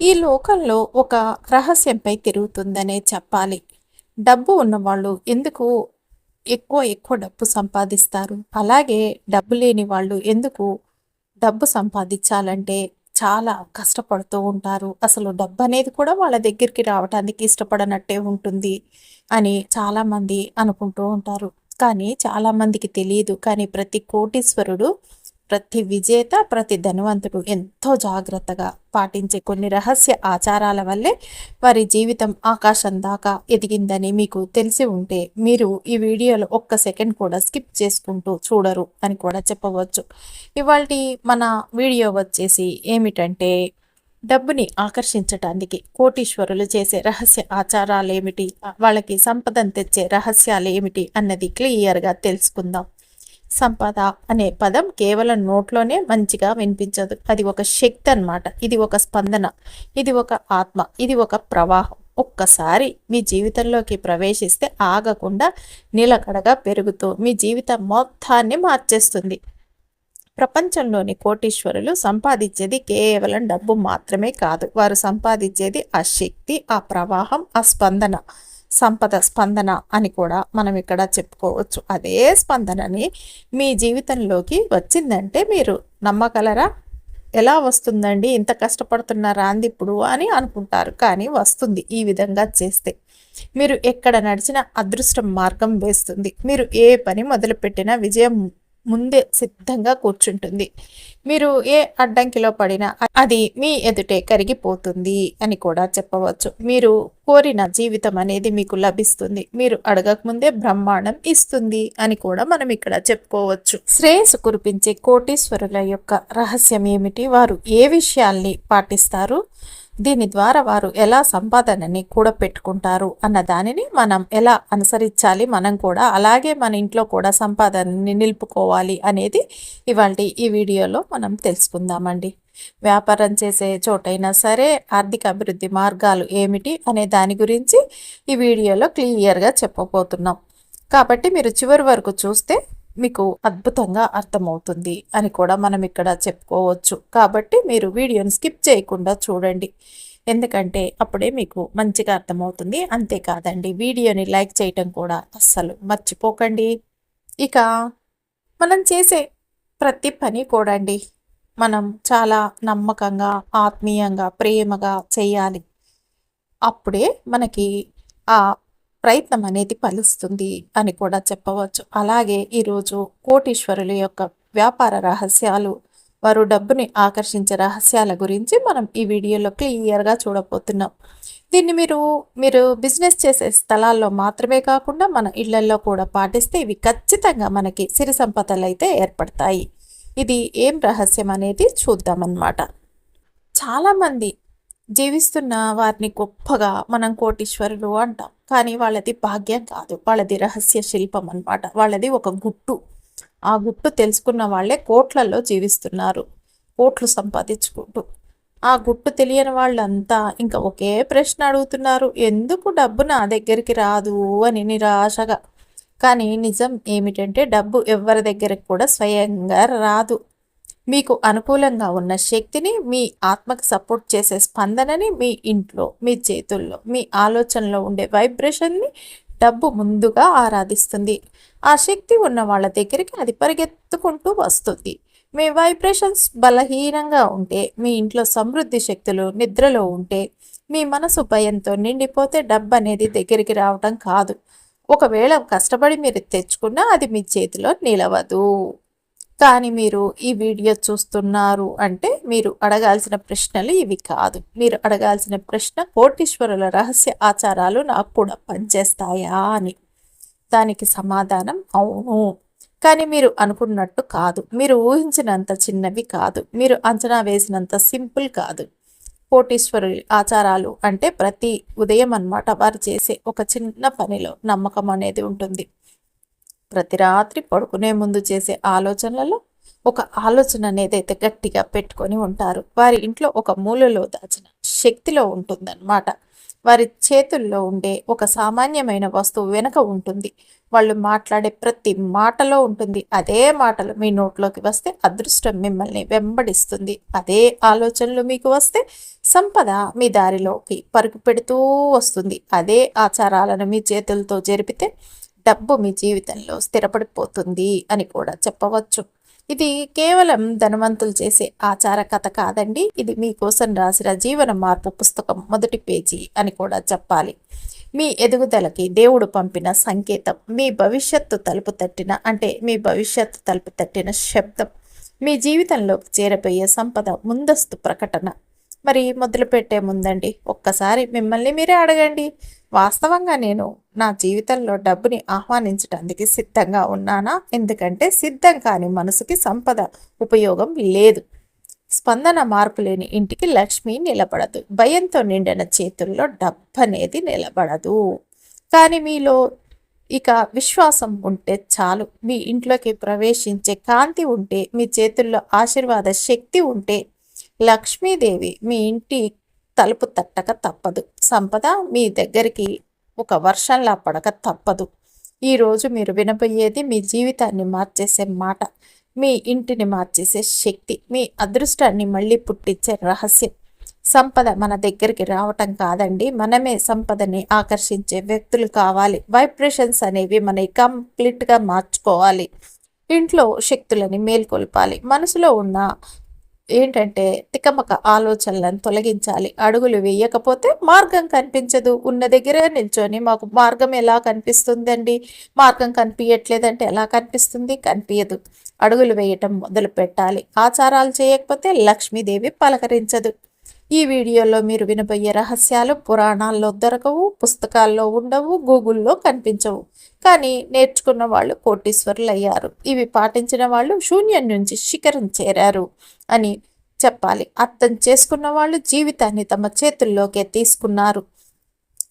ఈ లోకంలో ఒక రహస్యంపై తిరుగుతుందనే చెప్పాలి. డబ్బు ఉన్నవాళ్ళు ఎందుకు ఎక్కువ ఎక్కువ డబ్బు సంపాదిస్తారు? అలాగే డబ్బు లేని వాళ్ళు ఎందుకు డబ్బు సంపాదించాలంటే చాలా కష్టపడుతూ ఉంటారు. అసలు డబ్బు అనేది కూడా వాళ్ళ దగ్గరికి రావటానికి ఇష్టపడనట్టే ఉంటుంది అని చాలామంది అనుకుంటూ ఉంటారు. కానీ చాలామందికి తెలియదు. కానీ ప్రతి కోటీశ్వరుడు ప్రతి విజేత ప్రతి ధనవంతుడు ఎంతో జాగ్రత్తగా పాటించే కొన్ని రహస్య ఆచారాల వల్లే వారి జీవితం ఆకాశం దాకా ఎదిగిందని మీకు తెలిసి ఉంటే మీరు ఈ వీడియోలో ఒక్క సెకండ్ కూడా స్కిప్ చేసుకుంటూ చూడరు అని కూడా చెప్పవచ్చు. ఇవాళ మన వీడియో వచ్చేసి ఏమిటంటే డబ్బుని ఆకర్షించటానికి కోటీశ్వరులు చేసే రహస్య ఆచారాలు ఏమిటి వాళ్ళకి సంపదను తెచ్చే రహస్యాలు ఏమిటి అన్నది క్లియర్గా తెలుసుకుందాం. సంపద అనే పదం కేవలం నోట్లోనే మంచిగా వినిపించదు. అది ఒక శక్తి అనమాట ఇది ఒక స్పందన. ఇది ఒక ఆత్మ. ఇది ఒక ప్రవాహం. ఒక్కసారి మీ జీవితంలోకి ప్రవేశిస్తే ఆగకుండా నిలకడగా పెరుగుతూ మీ జీవితం మొత్తాన్ని మార్చేస్తుంది. ప్రపంచంలోని కోటీశ్వరులు సంపాదించేది కేవలం డబ్బు మాత్రమే కాదు. వారు సంపాదించేది ఆ శక్తి ఆ ప్రవాహం ఆ స్పందన. సంపద స్పందన అని కూడా మనం ఇక్కడ చెప్పుకోవచ్చు. అదే స్పందనని మీ జీవితంలోకి వచ్చిందంటే మీరు నమ్మగలరా? ఎలా వస్తుందండి? ఇంత కష్టపడుతున్నారా అంది ఇప్పుడు అని అనుకుంటారు. కానీ వస్తుంది ఈ విధంగా చేస్తే. మీరు ఎక్కడ నడిచిన అదృష్టం మార్గం వేస్తుంది. మీరు ఏ పని మొదలుపెట్టినా విజయం ముందే సిద్ధంగా కూర్చుంటుంది. మీరు ఏ అడ్డంకిలో పడినా అది మీ ఎదుటే కరిగిపోతుంది అని కూడా చెప్పవచ్చు. మీరు కోరిన జీవితం అనేది మీకు లభిస్తుంది. మీరు అడగకముందే బ్రహ్మాండం ఇస్తుంది అని కూడా మనం ఇక్కడ చెప్పుకోవచ్చు. శ్రేయస్సు కురిపించే కోటీశ్వరుల యొక్క రహస్యం ఏమిటి? వారు ఏ విషయాల్ని పాటిస్తారు? దీని ద్వారా వారు ఎలా సంపాదనని కూడా పెట్టుకుంటారు అన్న దానిని మనం ఎలా అనుసరించాలి? మనం కూడా అలాగే మన ఇంట్లో కూడా సంపాదనని నిలుపుకోవాలి అనేది ఇవాళ ఈ వీడియోలో మనం తెలుసుకుందామండి. వ్యాపారం చేసే చోటైనా సరే ఆర్థిక అభివృద్ధి మార్గాలు ఏమిటి అనే దాని గురించి ఈ వీడియోలో క్లియర్గా చెప్పబోతున్నాం. కాబట్టి మీరు చివరి వరకు చూస్తే మీకు అద్భుతంగా అర్థమవుతుంది అని కూడా మనం ఇక్కడ చెప్పుకోవచ్చు. కాబట్టి మీరు వీడియోని స్కిప్ చేయకుండా చూడండి. ఎందుకంటే అప్పుడే మీకు మంచిగా అర్థమవుతుంది. అంతేకాదండి వీడియోని లైక్ చేయటం కూడా అస్సలు మర్చిపోకండి. ఇక మనం చేసే ప్రతి పని కూడా అండి మనం చాలా నమ్మకంగా ఆత్మీయంగా ప్రేమగా చేయాలి. అప్పుడే మనకి ఆ ప్రయత్నం అనేది ఫలిస్తుంది అని కూడా చెప్పవచ్చు. అలాగే ఈరోజు కోటీశ్వరుల యొక్క వ్యాపార రహస్యాలు వారు డబ్బుని ఆకర్షించే రహస్యాల గురించి మనం ఈ వీడియోలో క్లియర్గా చూడబోతున్నాం. దీన్ని మీరు మీరు బిజినెస్ చేసే స్థలాల్లో మాత్రమే కాకుండా మన ఇళ్ళలో కూడా పాటిస్తే ఇవి ఖచ్చితంగా మనకి సిరి సంపదలు అయితే ఏర్పడతాయి. ఇది ఏం రహస్యం అనేది చూద్దామన్నమాట. చాలామంది జీవిస్తున్న వారిని గొప్పగా మనం కోటీశ్వరులు అంటాం. కానీ వాళ్ళది భాగ్యం కాదు. వాళ్ళది రహస్య శిల్పం అనమాట వాళ్ళది ఒక గుట్టు. ఆ గుట్టు తెలుసుకున్న వాళ్ళే కోట్లలో జీవిస్తున్నారు. కోట్లు సంపాదించుకుంటూ. ఆ గుట్టు తెలియని వాళ్ళంతా ఇంకా ఒకే ప్రశ్న అడుగుతున్నారు. ఎందుకు డబ్బు నా దగ్గరికి రాదు అని నిరాశగా. కానీ నిజం ఏమిటంటే డబ్బు ఎవరి దగ్గరికి కూడా స్వయంగా రాదు. మీకు అనుకూలంగా ఉన్న శక్తిని మీ ఆత్మకు సపోర్ట్ చేసే స్పందనని మీ ఇంట్లో మీ చేతుల్లో మీ ఆలోచనలో ఉండే వైబ్రేషన్ని డబ్బు ముందుగా ఆరాధిస్తుంది. ఆ శక్తి ఉన్న వాళ్ళ దగ్గరికి అది పరిగెత్తుకుంటూ వస్తుంది. మీ వైబ్రేషన్స్ బలహీనంగా ఉంటే మీ ఇంట్లో సమృద్ధి శక్తులు నిద్రలో ఉంటే మీ మనసు భయంతో నిండిపోతే డబ్బు అనేది దగ్గరికి రావటం కాదు. ఒకవేళ కష్టపడి మీరు తెచ్చుకున్నా అది మీ చేతిలో నిలవదు. కానీ మీరు ఈ వీడియో చూస్తున్నారు అంటే మీరు అడగాల్సిన ప్రశ్నలు ఇవి కాదు. మీరు అడగాల్సిన ప్రశ్న కోటీశ్వరుల రహస్య ఆచారాలు నాకు కూడా పనిచేస్తాయా అని. దానికి సమాధానం అవును. కానీ మీరు అనుకున్నట్టు కాదు. మీరు ఊహించినంత చిన్నవి కాదు. మీరు అంచనా వేసినంత సింపుల్ కాదు. కోటీశ్వరుడి ఆచారాలు అంటే ప్రతి ఉదయం అన్నమాట వారు చేసే ఒక చిన్న పనిలో నమ్మకం అనేది ఉంటుంది. ప్రతి రాత్రి పడుకునే ముందు చేసే ఆలోచనలలో ఒక ఆలోచన అనేది అయితే గట్టిగా పెట్టుకొని ఉంటారు. వారి ఇంట్లో ఒక మూలలో దాచిన శక్తిలో ఉంటుందన్నమాట. వారి చేతుల్లో ఉండే ఒక సామాన్యమైన వస్తువు వెనుక ఉంటుంది. వాళ్ళు మాట్లాడే ప్రతి మాటలో ఉంటుంది. అదే మాటలు మీ నోట్లోకి వస్తే అదృష్టం మిమ్మల్ని వెంబడిస్తుంది. అదే ఆలోచనలు మీకు వస్తే సంపద మీ దారిలోకి పరుగు పెడుతూ వస్తుంది. అదే ఆచారాలను మీ చేతులతో జరిపితే డబ్బు మీ జీవితంలో స్థిరపడిపోతుంది అని కూడా చెప్పవచ్చు. ఇది కేవలం ధనవంతులు చేసే ఆచార కథ కాదండి. ఇది మీకోసం రాసిన జీవన మార్పు పుస్తకం మొదటి పేజీ అని కూడా చెప్పాలి. మీ ఎదుగుదలకి దేవుడు పంపిన సంకేతం మీ భవిష్యత్తు తలుపు తట్టిన అంటే మీ భవిష్యత్తు తలుపు తట్టిన శబ్దం మీ జీవితంలో చేరబోయే సంపద ముందస్తు ప్రకటన మరి మొదలుపెట్టే ముందండి. ఒక్కసారి మిమ్మల్ని మీరే అడగండి. వాస్తవంగా నేను నా జీవితంలో డబ్బుని ఆహ్వానించడానికి సిద్ధంగా ఉన్నానా? ఎందుకంటే సిద్ధం కాని మనసుకి సంపద ఉపయోగం లేదు. స్పందన మార్పు లేని ఇంటికి లక్ష్మి నిలబడదు. భయంతో నిండిన చేతుల్లో డబ్బు అనేది నిలబడదు. కానీ మీలో ఇక విశ్వాసం ఉంటే చాలు. మీ ఇంట్లోకి ప్రవేశించే కాంతి ఉంటే మీ చేతుల్లో ఆశీర్వాద శక్తి ఉంటే లక్ష్మీదేవి మీ ఇంటి తలుపు తట్టక తప్పదు. సంపద మీ దగ్గరికి ఒక వర్షంలా పడక తప్పదు. ఈరోజు మీరు వినబోయేది మీ జీవితాన్ని మార్చేసే మాట మీ ఇంటిని మార్చేసే శక్తి మీ అదృష్టాన్ని మళ్ళీ పుట్టించే రహస్యం. సంపద మన దగ్గరికి రావటం కాదండి మనమే సంపదని ఆకర్షించే వ్యక్తులు కావాలి. వైబ్రేషన్స్ అనేవి మన కంప్లీట్గా మార్చుకోవాలి. ఇంట్లో శక్తులని మేల్కొల్పాలి. మనసులో ఉన్న ఏంటంటే తికమక ఆలోచనలను తొలగించాలి. అడుగులు వేయకపోతే మార్గం కనిపించదు. ఉన్న దగ్గర నిల్చొని మాకు మార్గం ఎలా కనిపిస్తుందండి? మార్గం కనిపించట్లేదంటే ఎలా కనిపిస్తుంది? కనిపించదు అడుగులు వేయటం మొదలు పెట్టాలి. ఆచారాలు చేయకపోతే లక్ష్మీదేవి పలకరించదు. ఈ వీడియోలో మీరు వినబోయే రహస్యాలు పురాణాల్లో దొరకవు పుస్తకాల్లో ఉండవు గూగుల్లో కనిపించవు. కానీ నేర్చుకున్న వాళ్ళు కోటీశ్వరులు అయ్యారు ఇవి పాటించిన వాళ్ళు శూన్యం నుంచి శిఖరం చేరారు. అని చెప్పాలి. అర్థం చేసుకున్న వాళ్ళు జీవితాన్ని తమ చేతుల్లోకే తీసుకున్నారు.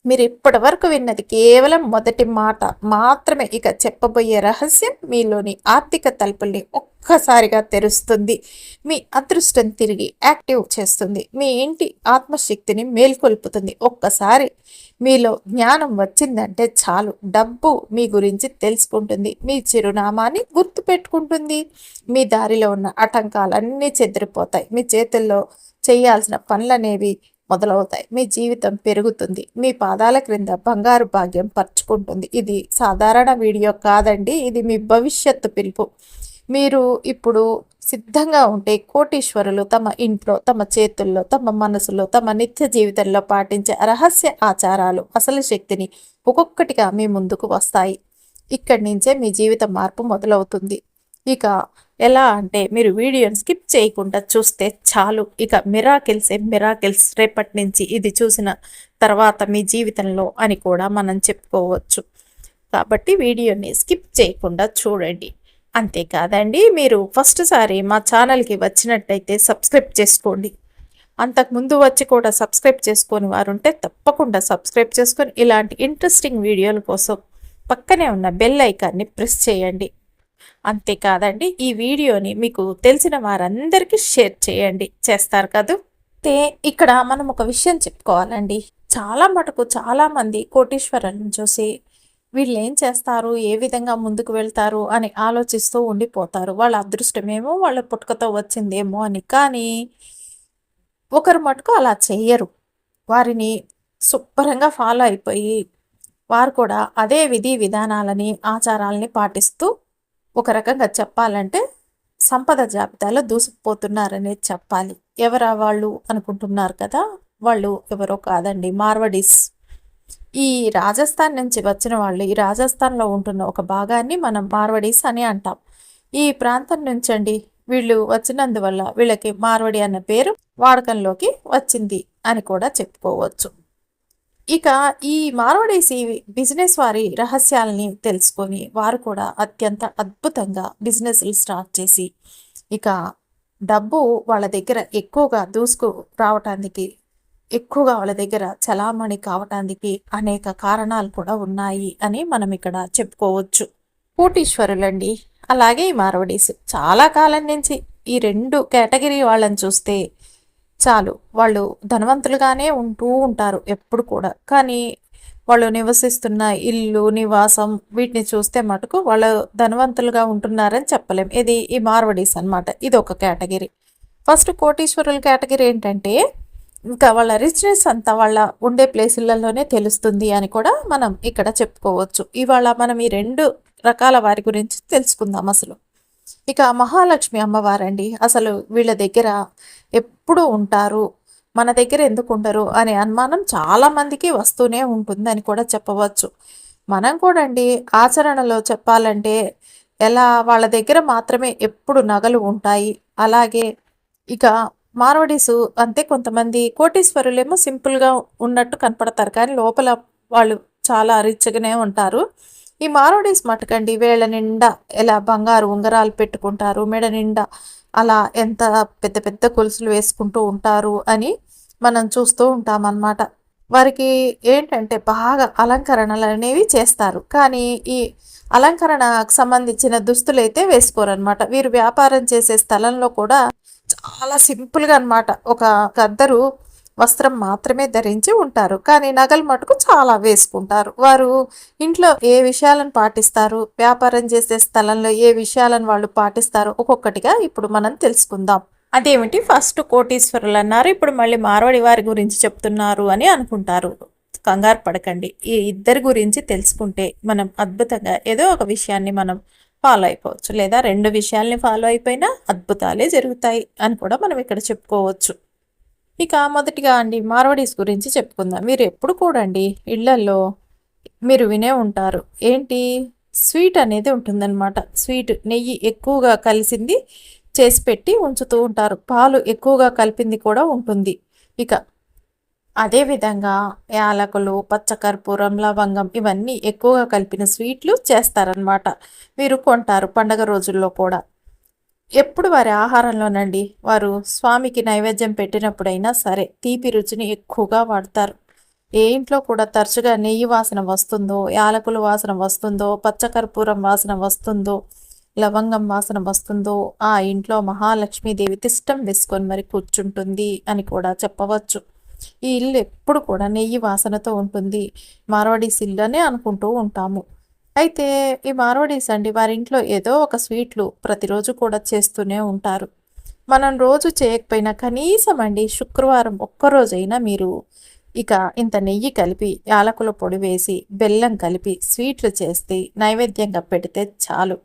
మీరు ఇప్పటి వరకు విన్నది కేవలం మొదటి మాట మాత్రమే. ఇక చెప్పబోయే రహస్యం మీలోని ఆర్థిక తలుపుల్ని ఒక్కసారిగా తెరుస్తుంది. మీ అదృష్టం తిరిగి యాక్టివ్ చేస్తుంది. మీ ఇంటి ఆత్మశక్తిని మేల్కొల్పుతుంది. ఒక్కసారి మీలో జ్ఞానం వచ్చిందంటే చాలు. డబ్బు మీ గురించి తెలుసుకుంటుంది. మీ చిరునామాని గుర్తుపెట్టుకుంటుంది మీ దారిలో ఉన్న ఆటంకాలన్నీ చెదిరిపోతాయి. మీ చేతుల్లో చేయాల్సిన పనులనేవి మొదలవుతాయి. మీ జీవితం పెరుగుతుంది. మీ పాదాల క్రింద బంగారు భాగ్యం పరుచుకుంటుంది. ఇది సాధారణ వీడియో కాదండి. ఇది మీ భవిష్యత్తు పిలుపు. మీరు ఇప్పుడు సిద్ధంగా ఉంటే కోటీశ్వరులు తమ ఇంట్లో తమ చేతుల్లో తమ మనసులో తమ నిత్య జీవితంలో పాటించే రహస్య ఆచారాలు అసలు శక్తిని ఒక్కొక్కటిగా మీ ముందుకు వస్తాయి. ఇక్కడి నుంచే మీ జీవిత మార్పు మొదలవుతుంది. ఇక ఎలా అంటే మీరు వీడియోని స్కిప్ చేయకుండా చూస్తే చాలు. ఇక మిరాకిల్సే మిరాకిల్స్ రేపటి నుంచి ఇది చూసిన తర్వాత మీ జీవితంలో అని కూడా మనం చెప్పుకోవచ్చు. కాబట్టి వీడియోని స్కిప్ చేయకుండా చూడండి. అంతేకాదండి మీరు ఫస్ట్ సారి మా ఛానల్కి వచ్చినట్టయితే సబ్స్క్రైబ్ చేసుకోండి. అంతకుముందు వచ్చి కూడా సబ్స్క్రైబ్ చేసుకొని వారు ఉంటే తప్పకుండా సబ్స్క్రైబ్ చేసుకొని ఇలాంటి ఇంట్రెస్టింగ్ వీడియోల కోసం పక్కనే ఉన్న బెల్ ఐకాన్ని ప్రెస్ చేయండి. అంతేకాదండి ఈ వీడియోని మీకు తెలిసిన వారందరికీ షేర్ చేయండి. చేస్తారు కదూ? అయితే ఇక్కడ మనం ఒక విషయం చెప్పుకోవాలండి. చాలా మటుకు చాలామంది కోటీశ్వరులను చూసి వీళ్ళు ఏం చేస్తారు? ఏ విధంగా ముందుకు వెళ్తారు? అని ఆలోచిస్తూ ఉండిపోతారు. వాళ్ళ అదృష్టమేమో వాళ్ళ పుట్టుకతో వచ్చిందేమో అని. కానీ ఒకరు మటుకు అలా చేయరు వారిని శుభ్రంగా ఫాలో అయిపోయి వారు కూడా అదే విధి విధానాలని ఆచారాలని పాటిస్తూ ఒక రకంగా చెప్పాలంటే సంపద జాబితాలో దూసుకుపోతున్నారనే చెప్పాలి. ఎవరా వాళ్ళు అనుకుంటున్నారు కదా? వాళ్ళు ఎవరో కాదండి మార్వడీస్. ఈ రాజస్థాన్ నుంచి వచ్చిన వాళ్ళు ఈ రాజస్థాన్లో ఉంటున్న ఒక భాగాన్ని మనం మార్వడీస్ అని అంటాం. ఈ ప్రాంతం నుంచి అండి వీళ్ళు వచ్చినందువల్ల వీళ్ళకి మార్వడి అన్న పేరు వాడకంలోకి వచ్చింది అని కూడా చెప్పుకోవచ్చు. ఇక ఈ మార్వడేసి బిజినెస్ వారి రహస్యాలని తెలుసుకొని వారు కూడా అత్యంత అద్భుతంగా బిజినెస్లు స్టార్ట్ చేసి ఇక డబ్బు వాళ్ళ దగ్గర ఎక్కువగా దూసుకు రావటానికి ఎక్కువగా వాళ్ళ దగ్గర చలామణి కావటానికి అనేక కారణాలు కూడా ఉన్నాయి అని మనం ఇక్కడ చెప్పుకోవచ్చు. కోటీశ్వరులండి. అలాగే ఈ మార్వడీస్ చాలా కాలం నుంచి ఈ రెండు కేటగిరీ వాళ్ళని చూస్తే చాలు. వాళ్ళు ధనవంతులుగానే ఉంటూ ఉంటారు ఎప్పుడు కూడా. కానీ వాళ్ళు నివసిస్తున్న ఇల్లు నివాసం వీటిని చూస్తే మటుకు వాళ్ళు ధనవంతులుగా ఉంటున్నారని చెప్పలేం. ఇది ఈ మార్వడీస్ అనమాట ఇది ఒక కేటగిరీ. ఫస్ట్ కోటీశ్వరుల కేటగిరీ ఏంటంటే ఇంకా వాళ్ళ రిచ్నెస్ అంతా వాళ్ళ ఉండే ప్లేసులలోనే తెలుస్తుంది అని కూడా మనం ఇక్కడ చెప్పుకోవచ్చు. ఇవాళ మనం ఈ రెండు రకాల వారి గురించి తెలుసుకుందాం అసలు. ఇక మహాలక్ష్మి అమ్మవారండి అసలు వీళ్ళ దగ్గర ఎప్పుడు ఉంటారు మన దగ్గర ఎందుకు ఉండరు అనే అనుమానం చాలామందికి వస్తూనే ఉంటుంది అని కూడా చెప్పవచ్చు. మనం కూడా అండి ఆచరణలో చెప్పాలంటే ఎలా వాళ్ళ దగ్గర మాత్రమే ఎప్పుడు నగలు ఉంటాయి అలాగే ఇక మార్వడీసు అంతే కొంతమంది కోటీశ్వరులేమో సింపుల్గా ఉన్నట్టు కనపడతారు కానీ లోపల వాళ్ళు చాలా రిచ్గానే ఉంటారు. ఈ మారోడీస్ మటుకండి వేళ్ళ నిండా ఎలా బంగారు ఉంగరాలు పెట్టుకుంటారు మెడ నిండా అలా ఎంత పెద్ద పెద్ద కొలుసులు వేసుకుంటూ ఉంటారు అని మనం చూస్తూ ఉంటామన్నమాట. వారికి ఏంటంటే బాగా అలంకరణలు అనేవి చేస్తారు. కానీ ఈ అలంకరణకు సంబంధించిన దుస్తులు అయితే వేసుకోరనమాట వీరు వ్యాపారం చేసే స్థలంలో కూడా చాలా సింపుల్గా అనమాట ఒక గద్దరు వస్త్రం మాత్రమే ధరించి ఉంటారు. కానీ నగలు మటుకు చాలా వేసుకుంటారు. వారు ఇంట్లో ఏ విషయాలను పాటిస్తారు? వ్యాపారం చేసే స్థలంలో ఏ విషయాలను వాళ్ళు పాటిస్తారు? ఒక్కొక్కటిగా ఇప్పుడు మనం తెలుసుకుందాం. అదేమిటి? ఫస్ట్ కోటీశ్వరులు అన్నారు. ఇప్పుడు మళ్ళీ మార్వాడి వారి గురించి చెప్తున్నారు అని అనుకుంటారు. కంగారు పడకండి. ఈ ఇద్దరి గురించి తెలుసుకుంటే మనం అద్భుతంగా ఏదో ఒక విషయాన్ని మనం ఫాలో అయిపోవచ్చు. లేదా రెండు విషయాల్ని ఫాలో అయిపోయినా అద్భుతాలే జరుగుతాయి అని కూడా మనం ఇక్కడ చెప్పుకోవచ్చు. ఇక మొదటిగా అండి మార్వడీస్ గురించి చెప్పుకుందాం. మీరు ఎప్పుడు కూడా ఇళ్ళల్లో మీరు వినే ఉంటారు. ఏంటి? స్వీట్ అనేది ఉంటుందన్నమాట. స్వీట్ నెయ్యి ఎక్కువగా కలిసింది చేసి పెట్టి ఉంచుతూ ఉంటారు. పాలు ఎక్కువగా కలిపింది కూడా ఉంటుంది. ఇక అదేవిధంగా యాలకులు పచ్చకర్పూరం లవంగం ఇవన్నీ ఎక్కువగా కలిపిన స్వీట్లు చేస్తారనమాట మీరు కొంటారు పండగ రోజుల్లో కూడా. ఎప్పుడు వారి ఆహారంలోనండి వారు స్వామికి నైవేద్యం పెట్టినప్పుడైనా సరే తీపి రుచిని ఎక్కువగా వాడతారు. ఏ ఇంట్లో కూడా తరచుగా నెయ్యి వాసన వస్తుందో యాలకుల వాసన వస్తుందో పచ్చకర్పూరం వాసన వస్తుందో లవంగం వాసన వస్తుందో ఆ ఇంట్లో మహాలక్ష్మీదేవి తిష్టం వేసుకొని మరి కూర్చుంటుంది అని కూడా చెప్పవచ్చు. ఈ ఇల్లు ఎప్పుడు కూడా నెయ్యి వాసనతో ఉంటుంది. మార్వాడీస్ ఇల్లు అనే అనుకుంటూ ఉంటాము. అయితే ఈ మార్వడీస్ అండి వారి ఇంట్లో ఏదో ఒక స్వీట్లు ప్రతిరోజు కూడా చేస్తూనే ఉంటారు. మనం రోజు చేయకపోయినా కనీసం అండి శుక్రవారం ఒక్కరోజైనా మీరు ఇక ఇంత నెయ్యి కలిపి యాలకుల పొడి వేసి బెల్లం కలిపి స్వీట్లు చేస్తే నైవేద్యంగా పెడితే చాలు.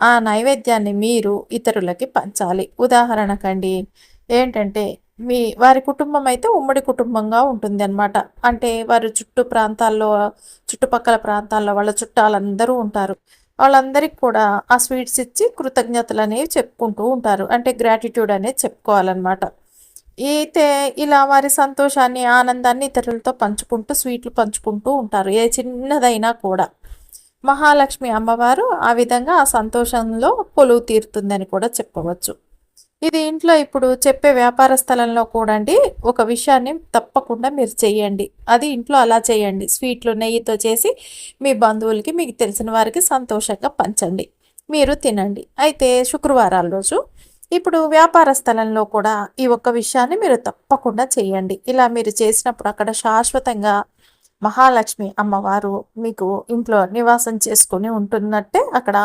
ఆ నైవేద్యాన్ని మీరు ఇతరులకి పంచాలి. ఉదాహరణకండి ఏంటంటే మీ వారి కుటుంబం అయితే ఉమ్మడి కుటుంబంగా ఉంటుంది అనమాట అంటే వారి చుట్టూ ప్రాంతాల్లో చుట్టుపక్కల ప్రాంతాల్లో వాళ్ళ చుట్టాలందరూ ఉంటారు. వాళ్ళందరికీ కూడా ఆ స్వీట్స్ ఇచ్చి కృతజ్ఞతలు అనేవి చెప్పుకుంటూ ఉంటారు. అంటే గ్రాటిట్యూడ్ అనేది చెప్పుకోవాలన్నమాట. అయితే ఇలా వారి సంతోషాన్ని ఆనందాన్ని ఇతరులతో పంచుకుంటూ స్వీట్లు పంచుకుంటూ ఉంటారు. ఏ చిన్నదైనా కూడా. మహాలక్ష్మి అమ్మవారు ఆ విధంగా ఆ సంతోషంలో కొలువు తీరుతుందని కూడా చెప్పవచ్చు. ఇది ఇంట్లో ఇప్పుడు చెప్పే వ్యాపార స్థలంలో కూడా అండి ఒక విషయాన్ని తప్పకుండా మీరు చేయండి. అది ఇంట్లో అలా చేయండి. స్వీట్లు నెయ్యితో చేసి మీ బంధువులకి మీకు తెలిసిన వారికి సంతోషంగా పంచండి. మీరు తినండి. అయితే శుక్రవారాల రోజు ఇప్పుడు వ్యాపార స్థలంలో కూడా ఈ ఒక్క విషయాన్ని మీరు తప్పకుండా చేయండి. ఇలా మీరు చేసినప్పుడు అక్కడ శాశ్వతంగా మహాలక్ష్మి అమ్మవారు మీకు ఇంట్లో నివాసం చేసుకొని ఉంటున్నట్టే అక్కడ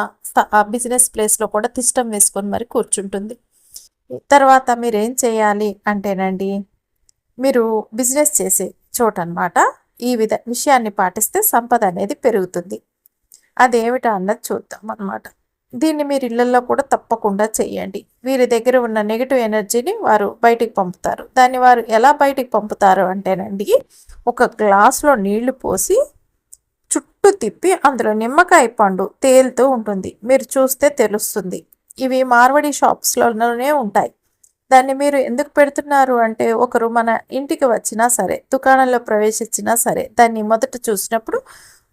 బిజినెస్ ప్లేస్లో కూడా తిష్టం వేసుకొని మరి కూర్చుంటుంది. తర్వాత మీరు ఏం చేయాలి అంటేనండి మీరు బిజినెస్ చేసే చోట అనమాట ఈ విధ విషయాన్ని పాటిస్తే సంపద అనేది పెరుగుతుంది. అదేమిటా అన్నది చూద్దాం అనమాట దీన్ని మీరు ఇళ్ళలో కూడా తప్పకుండా చేయండి. వీరి దగ్గర ఉన్న నెగిటివ్ ఎనర్జీని వారు బయటికి పంపుతారు. దాన్ని వారు ఎలా బయటికి పంపుతారు అంటేనండి ఒక గ్లాస్లో నీళ్ళు పోసి చుట్టూ తిప్పి అందులో నిమ్మకాయ పండు తేలుతూ ఉంటుంది. మీరు చూస్తే తెలుస్తుంది. ఇవి మార్వడి షాప్స్లోనే ఉంటాయి. దాన్ని మీరు ఎందుకు పెడుతున్నారు అంటే ఒకరు మన ఇంటికి వచ్చినా సరే దుకాణంలో ప్రవేశించినా సరే దాన్ని మొదట చూసినప్పుడు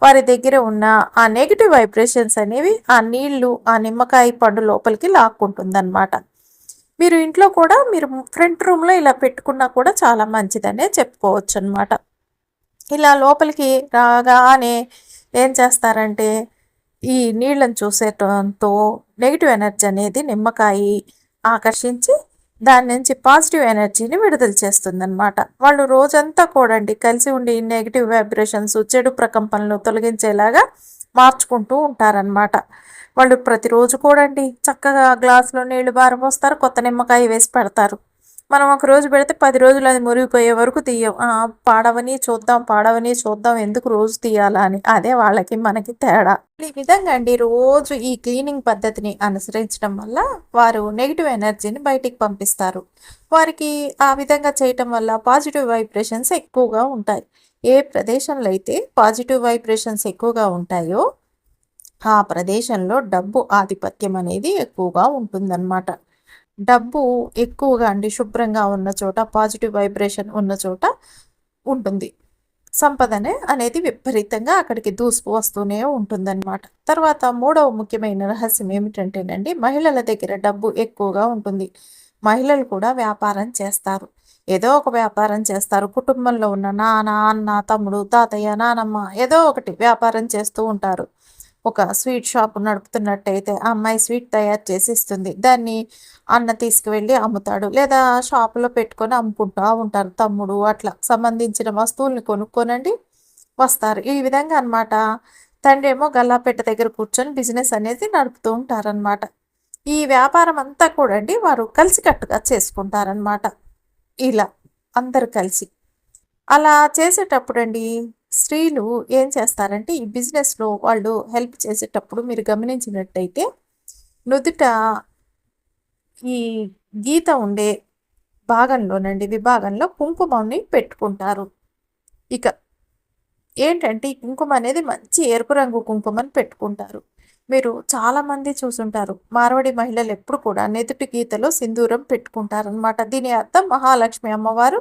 వారి దగ్గర ఉన్న ఆ నెగిటివ్ వైబ్రేషన్స్ అనేవి ఆ నీళ్ళు ఆ నిమ్మకాయ పండు లోపలికి లాక్కుంటుందన్నమాట. మీరు ఇంట్లో కూడా మీరు ఫ్రంట్ రూమ్లో ఇలా పెట్టుకున్నా కూడా చాలా మంచిదనే చెప్పుకోవచ్చు అనమాట ఇలా లోపలికి రాగానే ఏం చేస్తారంటే ఈ నీళ్ళను చూసేటంతో నెగిటివ్ ఎనర్జీ అనేది నిమ్మకాయ ఆకర్షించి దాని నుంచి పాజిటివ్ ఎనర్జీని విడుదల చేస్తుందన్నమాట. వాళ్ళు రోజంతా కూడండి కలిసి ఉండి నెగిటివ్ వైబ్రేషన్స్ చెడు ప్రకంపనలు తొలగించేలాగా మార్చుకుంటూ ఉంటారనమాట వాళ్ళు ప్రతిరోజు కూడండి చక్కగా గ్లాసులో నీళ్ళు బారపోస్తారు కొత్త నిమ్మకాయ వేసి పెడతారు. మనం ఒక రోజు పెడితే పది రోజులు అది మురిగిపోయే వరకు తీయం. ఆ, పాడవని చూద్దాం పాడవని చూద్దాం ఎందుకు రోజు తీయాలా అని. అదే వాళ్ళకి మనకి తేడా. ఈ విధంగా అండి రోజు ఈ క్లీనింగ్ పద్ధతిని అనుసరించడం వల్ల వారు నెగిటివ్ ఎనర్జీని బయటికి పంపిస్తారు. వారికి ఆ విధంగా చేయటం వల్ల పాజిటివ్ వైబ్రేషన్స్ ఎక్కువగా ఉంటాయి. ఏ ప్రదేశంలో అయితే పాజిటివ్ వైబ్రేషన్స్ ఎక్కువగా ఉంటాయో ఆ ప్రదేశంలో డబ్బు ఆధిపత్యం అనేది ఎక్కువగా ఉంటుందన్నమాట. డబ్బు ఎక్కువగా అండి శుభ్రంగా ఉన్న చోట పాజిటివ్ వైబ్రేషన్ ఉన్న చోట ఉంటుంది. సంపదనే అనేది విపరీతంగా అక్కడికి దూసుకు వస్తూనే ఉంటుందన్నమాట. తర్వాత మూడవ ముఖ్యమైన రహస్యం ఏమిటంటేనండి మహిళల దగ్గర డబ్బు ఎక్కువగా ఉంటుంది. మహిళలు కూడా వ్యాపారం చేస్తారు. ఏదో ఒక వ్యాపారం చేస్తారు. కుటుంబంలో ఉన్న నాన్న అన్న తమ్ముడు తాతయ్య నానమ్మ ఏదో ఒకటి వ్యాపారం చేస్తూ ఉంటారు. ఒక స్వీట్ షాప్ నడుపుతున్నట్టయితే ఆ అమ్మాయి స్వీట్ తయారు చేసి ఇస్తుంది దాన్ని అన్న తీసుకువెళ్ళి అమ్ముతాడు. లేదా షాపులో పెట్టుకొని అమ్ముకుంటూ ఉంటారు తమ్ముడు అట్లా. సంబంధించిన వస్తువుల్ని కొనుక్కోనండి వస్తారు. ఈ విధంగా అన్నమాట తండ్రి ఏమో గల్లాపేట దగ్గర కూర్చొని బిజినెస్ అనేది నడుపుతూ ఉంటారనమాట ఈ వ్యాపారం అంతా కూడా అండి వారు కలిసికట్టుగా చేసుకుంటారనమాట ఇలా అందరు కలిసి. అలా చేసేటప్పుడు అండి స్త్రీలు ఏం చేస్తారంటే ఈ బిజినెస్లో వాళ్ళు హెల్ప్ చేసేటప్పుడు మీరు గమనించినట్టయితే నుదుట ఈ గీత ఉండే భాగంలోనండి విభాగంలో కుంకుమని పెట్టుకుంటారు. ఇక ఏంటంటే ఈ కుంకుమ అనేది మంచి ఎరుపు రంగు కుంకుమని పెట్టుకుంటారు. మీరు చాలామంది చూసుంటారు. మార్వడి మహిళలు ఎప్పుడు కూడా నెదుటి గీతలో సింధూరం పెట్టుకుంటారనమాట దీని అర్థం మహాలక్ష్మి అమ్మవారు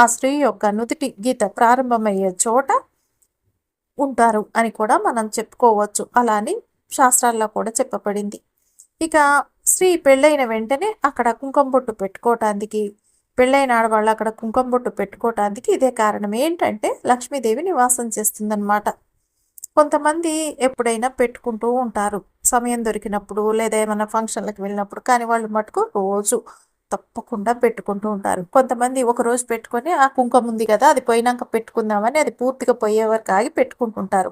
ఆ స్త్రీ యొక్క నుదుటి గీత ప్రారంభమయ్యే చోట ఉంటారు అని కూడా మనం చెప్పుకోవచ్చు. అలా అని శాస్త్రాల్లో కూడా చెప్పబడింది. ఇక స్త్రీ పెళ్ళైన వెంటనే అక్కడ కుంకుమ బొట్టు పెట్టుకోవటానికి పెళ్ళైన ఆడవాళ్ళు అక్కడ కుంకుమ బొట్టు పెట్టుకోవటానికి ఇదే కారణం. ఏంటంటే లక్ష్మీదేవి నివాసం చేస్తుందన్నమాట. కొంతమంది ఎప్పుడైనా పెట్టుకుంటూ ఉంటారు. సమయం దొరికినప్పుడు లేదా ఏమైనా ఫంక్షన్లకు వెళ్ళినప్పుడు కానీ వాళ్ళు మటుకు రోజు తప్పకుండా పెట్టుకుంటూ ఉంటారు. కొంతమంది ఒక రోజు పెట్టుకొని ఆ కుంకుమ ఉంది కదా అది పోయినాక పెట్టుకుందామని అది పూర్తిగా పోయే వరకు ఆగి పెట్టుకుంటుంటారు.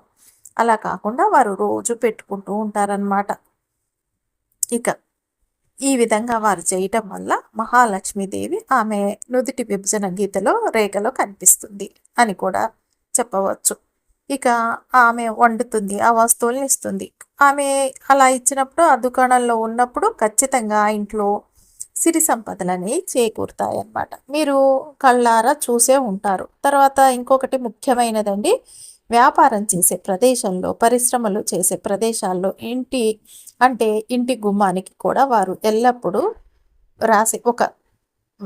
అలా కాకుండా వారు రోజు పెట్టుకుంటూ ఉంటారనమాట ఇక ఈ విధంగా వారు చేయటం వల్ల మహాలక్ష్మీదేవి ఆమె నుదుటి విభజన గీతలో రేఖలో కనిపిస్తుంది అని కూడా చెప్పవచ్చు. ఇక ఆమె వండుతుంది ఆ వస్తువుల్ని ఇస్తుంది. ఆమె అలా ఇచ్చినప్పుడు ఆ దుకాణంలో ఉన్నప్పుడు ఖచ్చితంగా ఆ ఇంట్లో సిరి సంపదలని చేకూరుతాయి అన్నమాట మీరు కళ్ళారా చూసే ఉంటారు. తర్వాత ఇంకొకటి ముఖ్యమైనదండి వ్యాపారం చేసే ప్రదేశంలో పరిశ్రమలు చేసే ప్రదేశాల్లో ఇంటి అంటే ఇంటి గుమ్మానికి కూడా వారు ఎల్లప్పుడూ రాసే ఒక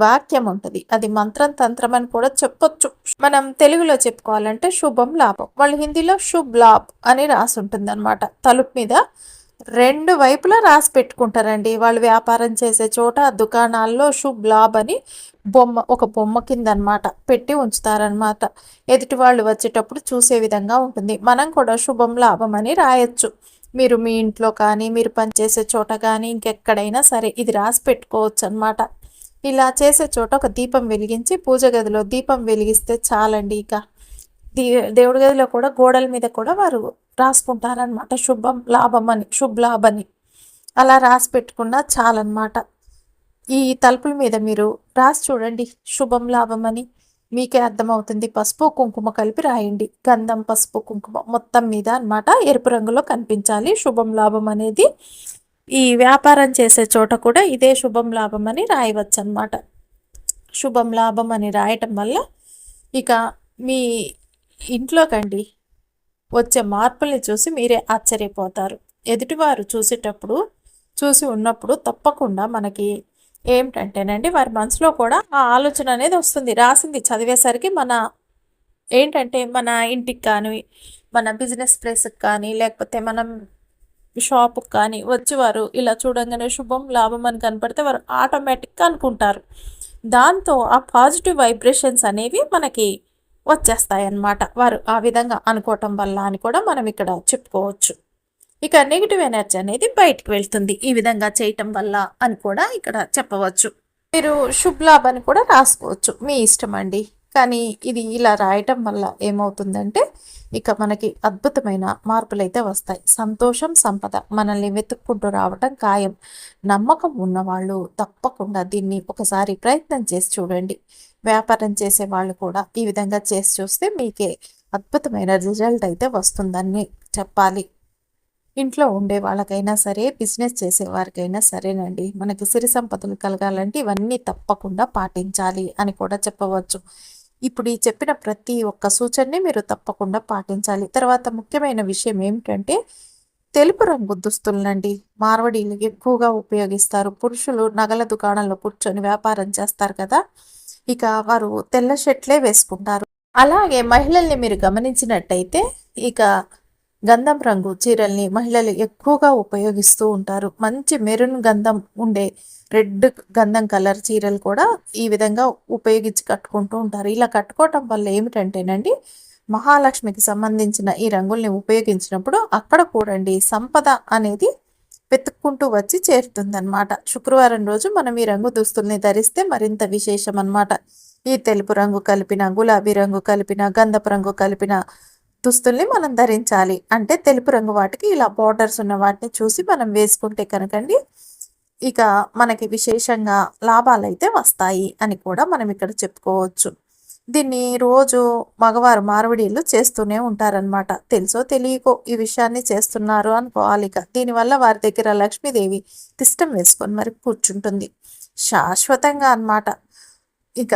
వాక్యం ఉంటుంది. అది మంత్రం తంత్రం అని కూడా చెప్పొచ్చు. మనం తెలుగులో చెప్పుకోవాలంటే శుభం లాభం. వాళ్ళు హిందీలో శుభ్ లాభ్ అని రాసి ఉంటుంది అనమాట తలుపు మీద రెండు వైపులా రాసి పెట్టుకుంటారండి. వాళ్ళు వ్యాపారం చేసే చోట దుకాణాల్లో శుభ్ లాభ్ అని బొమ్మ ఒక బొమ్మ కింద అనమాట పెట్టి ఉంచుతారనమాట ఎదుటి వాళ్ళు వచ్చేటప్పుడు చూసే విధంగా ఉంటుంది. మనం కూడా శుభం లాభం అని రాయొచ్చు. మీరు మీ ఇంట్లో కానీ మీరు పనిచేసే చోట కానీ ఇంకెక్కడైనా సరే ఇది రాసి పెట్టుకోవచ్చు అనమాట ఇలా చేసే చోట ఒక దీపం వెలిగించి పూజ గదిలో దీపం వెలిగిస్తే చాలండి ఇక. దీ దేవుడి గదిలో కూడా గోడల మీద కూడా వారు రాసుకుంటారనమాట శుభం లాభం అని శుభ్లాభని. అలా రాసి పెట్టుకున్నా చాలన్నమాట. ఈ తలుపుల మీద మీరు రాసి చూడండి. శుభం లాభం అని. మీకే అర్థమవుతుంది. పసుపు కుంకుమ కలిపి రాయండి. గంధం పసుపు కుంకుమ మొత్తం మీద అన్నమాట. ఎరుపు రంగులో కనిపించాలి. శుభం లాభం అనేది ఈ వ్యాపారం చేసే చోట కూడా ఇదే శుభం లాభం అని రాయవచ్చు అనమాట శుభం లాభం అని రాయటం వల్ల ఇక మీ ఇంట్లోకండి వచ్చే మార్పుల్ని చూసి మీరే ఆశ్చర్యపోతారు. ఎదుటివారు చూసేటప్పుడు చూసి ఉన్నప్పుడు తప్పకుండా మనకి ఏమిటంటేనండి వారి మనసులో కూడా ఆ ఆలోచన అనేది వస్తుంది. రాసింది చదివేసరికి మన ఏంటంటే మన ఇంటికి కానీ మన బిజినెస్ ప్లేస్కి కానీ లేకపోతే మనం షాపు కానీ వచ్చేవారు. ఇలా చూడంగానే శుభం లాభం అని కనపడితే వారు ఆటోమేటిక్గా అనుకుంటారు. దాంతో ఆ పాజిటివ్ వైబ్రేషన్స్ అనేవి మనకి వచ్చేస్తాయి అన్నమాట వారు ఆ విధంగా అనుకోవటం వల్ల అని కూడా మనం ఇక్కడ చెప్పుకోవచ్చు. ఇక నెగిటివ్ ఎనర్జీ అనేది బయటికి వెళ్తుంది. ఈ విధంగా చేయటం వల్ల అని కూడా ఇక్కడ చెప్పవచ్చు. మీరు శుభ్లాభ్ అని కూడా రాసుకోవచ్చు. మీ ఇష్టం అండి. కానీ ఇది ఇలా రాయటం వల్ల ఏమవుతుందంటే ఇక మనకి అద్భుతమైన మార్పులైతే వస్తాయి. సంతోషం సంపద మనల్ని వెతుక్కుంటూ రావటం ఖాయం. నమ్మకం ఉన్నవాళ్ళు తప్పకుండా దీన్ని ఒకసారి ప్రయత్నం చేసి చూడండి. వ్యాపారం చేసే వాళ్ళు కూడా ఈ విధంగా చేసి చూస్తే మీకే అద్భుతమైన రిజల్ట్ అయితే వస్తుందని చెప్పాలి. ఇంట్లో ఉండే వాళ్ళకైనా సరే బిజినెస్ చేసే వారికైనా సరేనండి. మనకి సిరి సంపదలు కలగాలంటే ఇవన్నీ తప్పకుండా పాటించాలి అని కూడా చెప్పవచ్చు. ఇప్పుడు ఈ చెప్పిన ప్రతి ఒక్క సూచనని మీరు తప్పకుండా పాటించాలి. తర్వాత ముఖ్యమైన విషయం ఏమిటంటే తెలుపు రంగు దుస్తులనండి. మార్వడీలు ఎక్కువగా ఉపయోగిస్తారు. పురుషులు నగల దుకాణంలో కూర్చొని వ్యాపారం చేస్తారు కదా. ఇక వారు తెల్ల షర్ట్లే వేసుకుంటారు. అలాగే మహిళల్ని మీరు గమనించినట్టయితే ఇక గంధం రంగు చీరల్ని మహిళలు ఎక్కువగా ఉపయోగిస్తూ ఉంటారు. మంచి మెరూన్ గంధం ఉండే రెడ్ గంధం కలర్ చీరలు కూడా ఈ విధంగా ఉపయోగించి కట్టుకుంటూ ఉంటారు. ఇలా కట్టుకోవటం వల్ల ఏమిటంటేనండి మహాలక్ష్మికి సంబంధించిన ఈ రంగుల్ని ఉపయోగించినప్పుడు అక్కడ కూడండి సంపద అనేది వెతుక్కుంటూ వచ్చి చేరుతుందన్నమాట. శుక్రవారం రోజు మనం ఈ రంగు దుస్తుల్ని ధరిస్తే మరింత విశేషం అనమాట ఈ తెలుపు రంగు కలిపిన గులాబీ రంగు కలిపిన గంధపు రంగు కలిపిన దుస్తుల్ని మనం ధరించాలి. అంటే తెలుపు రంగు వాటికి ఇలా బార్డర్స్ ఉన్న వాటిని చూసి మనం వేసుకుంటే కనుకండి ఇక మనకి విశేషంగా లాభాలు అయితే వస్తాయి అని కూడా మనం ఇక్కడ చెప్పుకోవచ్చు. దీన్ని రోజు మగవారు మారవడీలు చేస్తూనే ఉంటారనమాట తెలుసో తెలియకో ఈ విషయాన్ని చేస్తున్నారు అనుకోవాలి ఇక. దీనివల్ల వారి దగ్గర లక్ష్మీదేవి తిష్టం వేసుకొని మరి కూర్చుంటుంది. శాశ్వతంగా అనమాట ఇక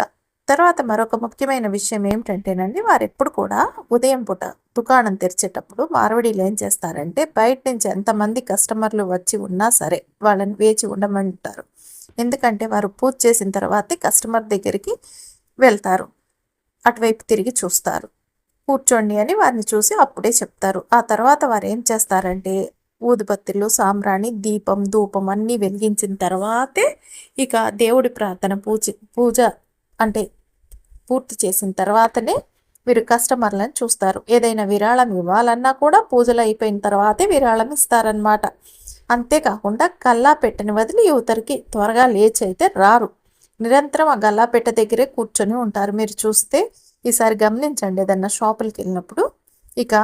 తర్వాత మరొక ముఖ్యమైన విషయం ఏమిటంటేనండి వారు ఎప్పుడు కూడా ఉదయం పూట దుకాణం తెరిచేటప్పుడు మార్వడీలు ఏం చేస్తారంటే బయట నుంచి ఎంతమంది కస్టమర్లు వచ్చి ఉన్నా సరే వాళ్ళని వేచి ఉండమంటారు. ఎందుకంటే వారు పూజ చేసిన తర్వాతే కస్టమర్ దగ్గరికి వెళ్తారు. అటువైపు తిరిగి చూస్తారు. కూర్చోండి అని వారిని చూసి అప్పుడే చెప్తారు. ఆ తర్వాత వారు ఏం చేస్తారంటే ఊదుబత్తిలు సాంబ్రాణి దీపం ధూపం అన్నీ వెలిగించిన తర్వాతే ఇక దేవుడి ప్రార్థన పూజ పూజ అంటే పూర్తి చేసిన తర్వాతనే మీరు కస్టమర్లను చూస్తారు. ఏదైనా విరాళం ఇవ్వాలన్నా కూడా పూజలు అయిపోయిన తర్వాతే విరాళం ఇస్తారనమాట అంతేకాకుండా గల్లా పెట్టని వదిలి యువతరికి త్వరగా లేచి అయితే రారు. నిరంతరం ఆ గల్లా పెట్ట దగ్గరే కూర్చొని ఉంటారు. మీరు చూస్తే ఈసారి గమనించండి ఏదన్నా షాపులకి వెళ్ళినప్పుడు. ఇక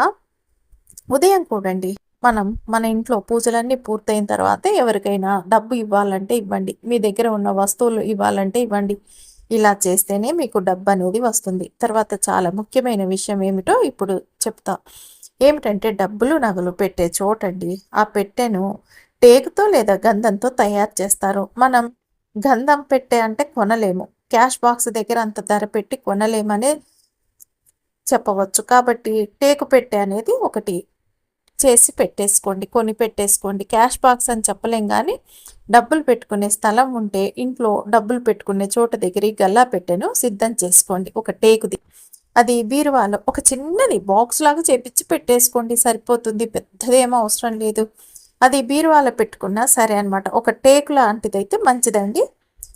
ఉదయం కూడండి. మనం మన ఇంట్లో పూజలన్నీ పూర్తయిన తర్వాతే ఎవరికైనా డబ్బు ఇవ్వాలంటే ఇవ్వండి. మీ దగ్గర ఉన్న వస్తువులు ఇవ్వాలంటే ఇవ్వండి. ఇలా చేస్తేనే మీకు డబ్బు అనేది వస్తుంది. తర్వాత చాలా ముఖ్యమైన విషయం ఏమిటో ఇప్పుడు చెప్తా. ఏమిటంటే డబ్బులు నగలు పెట్టే చోటండి. ఆ పెట్టెను టేకుతో లేదా గంధంతో తయారు చేస్తారు. మనం గంధం పెట్టే అంటే కొనలేము. క్యాష్ బాక్స్ దగ్గర అంత ధర పెట్టి కొనలేమనే చెప్పవచ్చు. కాబట్టి టేకు పెట్టె అనేది ఒకటి. చేసి పెట్టేసుకోండి కొని పెట్టేసుకోండి. క్యాష్ బాక్స్ అని చెప్పలేం కానీ డబ్బులు పెట్టుకునే స్థలం ఉంటే ఇంట్లో డబ్బులు పెట్టుకునే చోట దగ్గర గల్లా పెట్టెను సిద్ధం చేసుకోండి. ఒక టేకుది. అది బీరువాలో ఒక చిన్నది బాక్స్ లాగా చేపించి పెట్టేసుకోండి. సరిపోతుంది. పెద్దదేమో అవసరం లేదు. అది బీరువాలో పెట్టుకున్నా సరే అనమాట ఒక టేకు లాంటిదైతే మంచిదండి.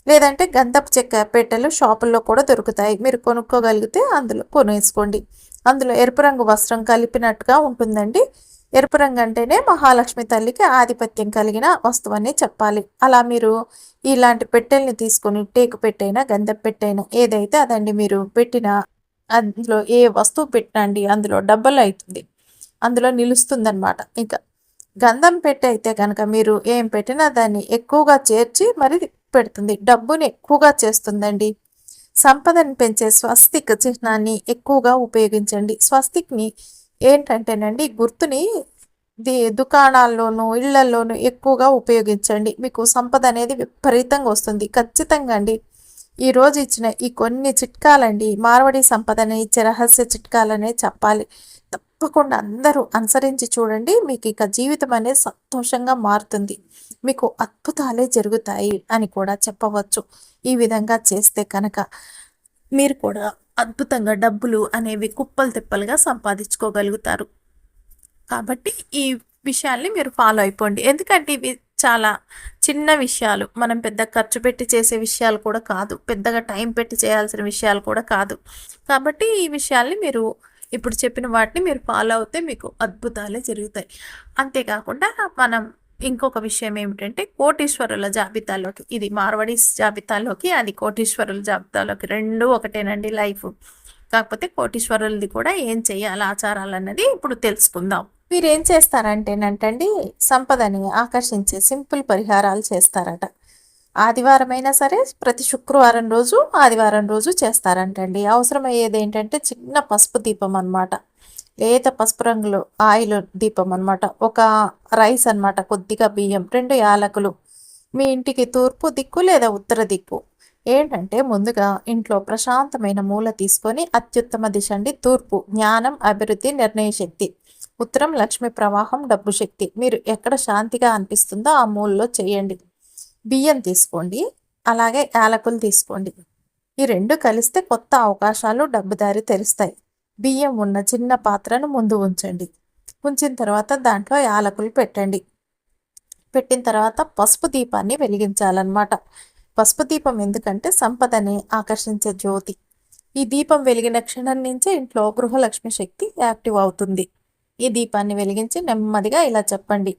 లేదంటే గంధపు చెక్క పెట్టెలు షాపుల్లో కూడా దొరుకుతాయి. మీరు కొనుక్కోగలిగితే అందులో కొనేసుకోండి. అందులో ఎరుపు రంగు వస్త్రం కలిపినట్టుగా ఉంటుందండి. ఎరుపు రంగు అంటేనే మహాలక్ష్మి తల్లికి ఆధిపత్యం కలిగిన వస్తువు అని చెప్పాలి. అలా మీరు ఇలాంటి పెట్టెల్ని తీసుకొని టేకు పెట్టైనా గంధం పెట్టైనా ఏదైతే అదండి మీరు పెట్టిన అందులో ఏ వస్తువు పెట్టండి అందులో డబ్బలు అవుతుంది. అందులో నిలుస్తుందన్నమాట. ఇంకా గంధం పెట్టి అయితే కనుక మీరు ఏం పెట్టినా దాన్ని ఎక్కువగా చేర్చి మరి పెడుతుంది. డబ్బుని ఎక్కువగా చేస్తుందండి. సంపదను పెంచే స్వస్తిక్ చిహ్నాన్ని ఎక్కువగా ఉపయోగించండి. స్వస్తిక్ని ఏంటంటేనండి గుర్తుని ది దుకాణాల్లోనూ ఇళ్ళల్లోనూ ఎక్కువగా ఉపయోగించండి. మీకు సంపద అనేది విపరీతంగా వస్తుంది. ఖచ్చితంగా అండి. ఈరోజు ఇచ్చిన ఈ కొన్ని చిట్కాలండి మార్వడి సంపదని ఇచ్చే రహస్య చిట్కాలనే చెప్పాలి. తప్పకుండా అందరూ అనుసరించి చూడండి మీకు ఇక జీవితం అనేది సంతోషంగా మారుతుంది. మీకు అద్భుతాలే జరుగుతాయి అని కూడా చెప్పవచ్చు. ఈ విధంగా చేస్తే కనుక మీరు కూడా అద్భుతంగా డబ్బులు అనేవి కుప్పలు తిప్పలుగా సంపాదించుకోగలుగుతారు. కాబట్టి ఈ విషయాల్ని మీరు ఫాలో అయిపోండి. ఎందుకంటే ఇవి చాలా చిన్న విషయాలు. మనం పెద్ద ఖర్చు పెట్టి చేసే విషయాలు కూడా కాదు. పెద్దగా టైం పెట్టి చేయాల్సిన విషయాలు కూడా కాదు. కాబట్టి ఈ విషయాల్ని మీరు ఇప్పుడు చెప్పిన వాటిని మీరు ఫాలో అవుతే మీకు అద్భుతాలే జరుగుతాయి. అంతేకాకుండా మనం ఇంకొక విషయం ఏమిటంటే కోటీశ్వరుల జాబితాలోకి ఇది మార్వడీస్ జాబితాలోకి అది కోటీశ్వరుల జాబితాలోకి రెండు ఒకటేనండి లైఫ్. కాకపోతే కోటీశ్వరులది కూడా ఏం చేయాలి ఆచారాలు అన్నది ఇప్పుడు తెలుసుకుందాం. మీరు ఏం చేస్తారంటేనంటండి సంపదని ఆకర్షించే సింపుల్ పరిహారాలు చేస్తారట. ఆదివారం అయినా సరే ప్రతి శుక్రవారం రోజు ఆదివారం రోజు చేస్తారంటండి. అవసరమయ్యేది ఏంటంటే చిన్న పసుపు దీపం అనమాట లేత పసుపు రంగులో ఆయిల్ దీపం అనమాట ఒక రైస్ అనమాట కొద్దిగా బియ్యం రెండు యాలకులు. మీ ఇంటికి తూర్పు దిక్కు లేదా ఉత్తర దిక్కు? ఏంటంటే ముందుగా ఇంట్లో ప్రశాంతమైన మూల తీసుకొని అత్యుత్తమ దిశ అండి తూర్పు. జ్ఞానం అభివృద్ధి నిర్ణయ శక్తి. ఉత్తరం లక్ష్మి ప్రవాహం డబ్బు శక్తి. మీరు ఎక్కడ శాంతిగా అనిపిస్తుందో ఆ మూలలో చేయండి. బియ్యం తీసుకోండి అలాగే యాలకులు తీసుకోండి. ఈ రెండు కలిస్తే కొత్త అవకాశాలు డబ్బుదారి తెలుస్తాయి బియ్యం ఉన్న చిన్న పాత్రను ముందు ఉంచండి. ఉంచిన తర్వాత దాంట్లో యాలకులు పెట్టండి. పెట్టిన తర్వాత పసుపు దీపాన్ని వెలిగించాలన్నమాట. పసుపు దీపం ఎందుకంటే సంపదని ఆకర్షించే జ్యోతి. ఈ దీపం వెలిగిన క్షణం నుంచే ఇంట్లో గృహలక్ష్మి శక్తి యాక్టివ్ అవుతుంది. ఈ దీపాన్ని వెలిగించి నెమ్మదిగా ఇలా చెప్పండి.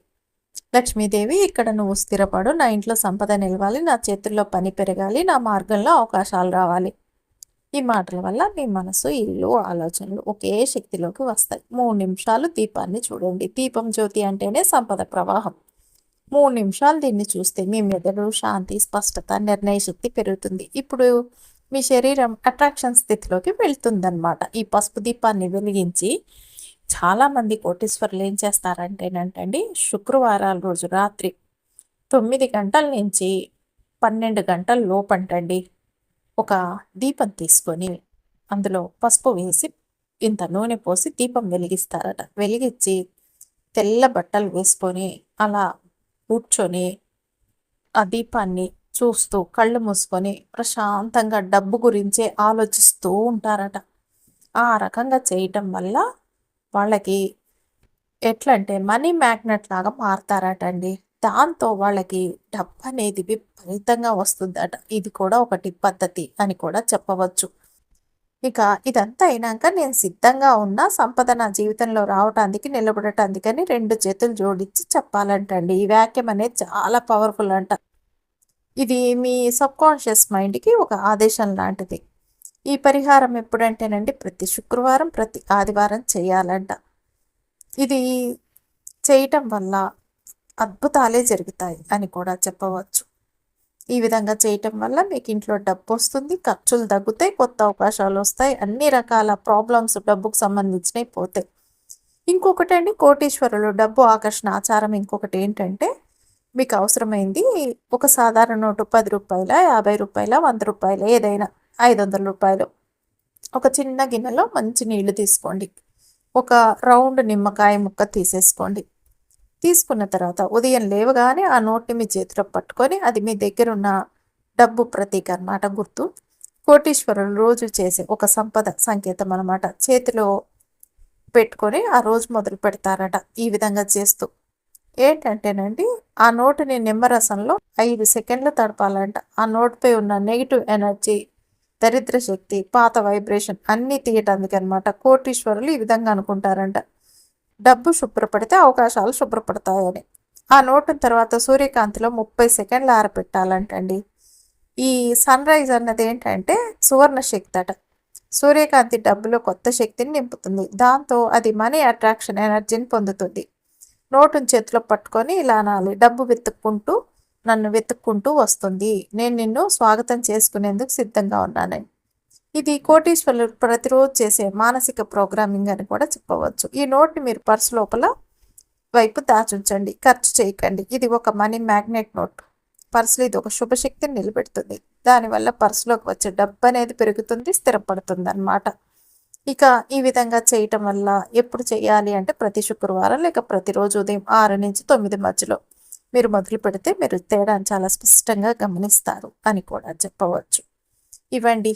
లక్ష్మీదేవి ఇక్కడ నువ్వు స్థిరపడు నా ఇంట్లో సంపద నిలవాలి నా చేతుల్లో పని పెరగాలి నా మార్గంలో అవకాశాలు రావాలి. ఈ మాటల వల్ల మీ మనసు ఇల్లు ఆలోచనలు ఒకే శక్తిలోకి వస్తాయి. మూడు నిమిషాలు దీపాన్ని చూడండి. దీపం జ్యోతి అంటేనే సంపద ప్రవాహం. మూడు నిమిషాలు దీన్ని చూస్తే మీ మెదడు శాంతి స్పష్టత నిర్ణయ శక్తి పెరుగుతుంది. ఇప్పుడు మీ శరీరం అట్రాక్షన్ స్థితిలోకి వెళ్తుందన్నమాట. ఈ పసుపు దీపాన్ని వెలిగించి చాలామంది కోటీశ్వరులు ఏం చేస్తారంటేనంటండి శుక్రవారాల రోజు రాత్రి తొమ్మిది గంటల నుంచి పన్నెండు గంటల లోపంటండి ఒక దీపం తీసుకొని అందులో పసుపు వేసి ఇంత నూనె పోసి దీపం వెలిగిస్తారట. వెలిగించి తెల్ల బట్టలు వేసుకొని అలా కూర్చొని ఆ దీపాన్ని చూస్తూ కళ్ళు మూసుకొని ప్రశాంతంగా డబ్బు గురించే ఆలోచిస్తూ ఉంటారట. ఆ రకంగా చేయటం వల్ల వాళ్ళకి ఎట్లంటే మనీ మ్యాగ్నెట్ లాగా మారతారటండి. దాంతో వాళ్ళకి డబ్బు అనేది విపరీతంగా వస్తుందట. ఇది కూడా ఒకటి పద్ధతి అని కూడా చెప్పవచ్చు. ఇక ఇదంతా అయినాక నేను సిద్ధంగా ఉన్న సంపద నా జీవితంలో రావటానికి నిలబడటానికి అని రెండు చేతులు జోడించి చెప్పాలంటండి. ఈ వాక్యం అనేది చాలా పవర్ఫుల్ అంట. ఇది మీ సబ్కాన్షియస్ మైండ్కి ఒక ఆదేశం లాంటిది. ఈ పరిహారం ఎప్పుడంటేనండి ప్రతి శుక్రవారం ప్రతి ఆదివారం చేయాలంట. ఇది చేయటం వల్ల అద్భుతాలే జరుగుతాయి అని కూడా చెప్పవచ్చు. ఈ విధంగా చేయటం వల్ల మీకు ఇంట్లో డబ్బు వస్తుంది ఖర్చులు తగ్గుతాయి కొత్త అవకాశాలు వస్తాయి అన్ని రకాల ప్రాబ్లమ్స్ డబ్బుకు సంబంధించినవి పోతాయి. ఇంకొకటి అండి కోటీశ్వరులు డబ్బు ఆకర్షణ ఆచారం ఇంకొకటి ఏంటంటే మీకు అవసరమైంది ఒక సాధారణ నోటు పది రూపాయల యాభై రూపాయల వంద రూపాయల ఏదైనా ఐదు వందల రూపాయలు. ఒక చిన్న గిన్నెలో మంచి నీళ్ళు తీసుకోండి. ఒక రౌండ్ నిమ్మకాయ ముక్క తీసేసుకోండి. తీసుకున్న తర్వాత ఉదయం లేవగానే ఆ నోట్ని మీ చేతిలో పట్టుకొని అది మీ దగ్గర ఉన్న డబ్బు ప్రతీక అన్నమాట గుర్తు. కోటీశ్వరులు రోజు చేసే ఒక సంపద సంకేతం అనమాట చేతిలో పెట్టుకొని ఆ రోజు మొదలు పెడతారట ఈ విధంగా చేస్తూ. ఏంటంటేనండి ఆ నోటుని నిమ్మరసంలో ఐదు సెకండ్లు తడపాలంట. ఆ నోటుపై ఉన్న నెగిటివ్ ఎనర్జీ దరిద్ర శక్తి పాత వైబ్రేషన్ అన్నీ తీయటానికి అనమాట కోటీశ్వరులు ఈ విధంగా అనుకుంటారంట. డబ్బు శుభ్రపడితే అవకాశాలు శుభ్రపడతాయని. ఆ నోటు తర్వాత సూర్యకాంతిలో ముప్పై సెకండ్లు ఆరపెట్టాలంటండి ఈ సన్ రైజ్ అన్నది ఏంటంటే సువర్ణ శక్తి అట సూర్యకాంతి డబ్బులో కొత్త శక్తిని నింపుతుంది. దాంతో అది మనీ అట్రాక్షన్ ఎనర్జీని పొందుతుంది. నోటుని చేతిలో పట్టుకొని ఇలా అనాలి. డబ్బు వెతుక్కుంటూ నన్ను వెతుక్కుంటూ వస్తుంది. నేను నిన్ను స్వాగతం చేసుకునేందుకు సిద్ధంగా ఉన్నానని. ఇది కోటీశ్వరులు ప్రతిరోజు చేసే మానసిక ప్రోగ్రామింగ్ అని కూడా చెప్పవచ్చు. ఈ నోట్ని మీరు పర్స్ లోపల వైపు దాచుంచండి. ఖర్చు చేయకండి. ఇది ఒక మనీ మ్యాగ్నెట్ నోట్. పర్సులు ఇది ఒక శుభశక్తిని నిలబెడుతుంది. దానివల్ల పర్సులోకి వచ్చే డబ్బు అనేది పెరుగుతుంది స్థిరపడుతుంది అనమాట ఇక ఈ విధంగా చేయటం వల్ల ఎప్పుడు చేయాలి అంటే ప్రతి శుక్రవారం లేక ప్రతిరోజు ఉదయం ఆరు నుంచి తొమ్మిది మధ్యలో మీరు మొదలు పెడితే మీరు తేడాను చాలా స్పష్టంగా గమనిస్తారు అని కూడా చెప్పవచ్చు. ఇవ్వండి.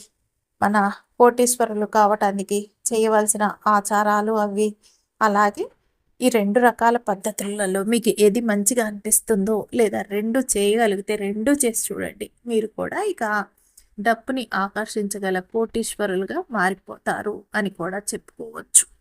మన కోటీశ్వరులు కావటానికి చేయవలసిన ఆచారాలు అవి. అలాగే ఈ రెండు రకాల పద్ధతులలో మీకు ఏది మంచిగా అనిపిస్తుందో లేదా రెండు చేయగలిగితే రెండు చేసి చూడండి. మీరు కూడా ఇక డబ్బుని ఆకర్షించగల కోటీశ్వరులుగా మారిపోతారు అని కూడా చెప్పుకోవచ్చు.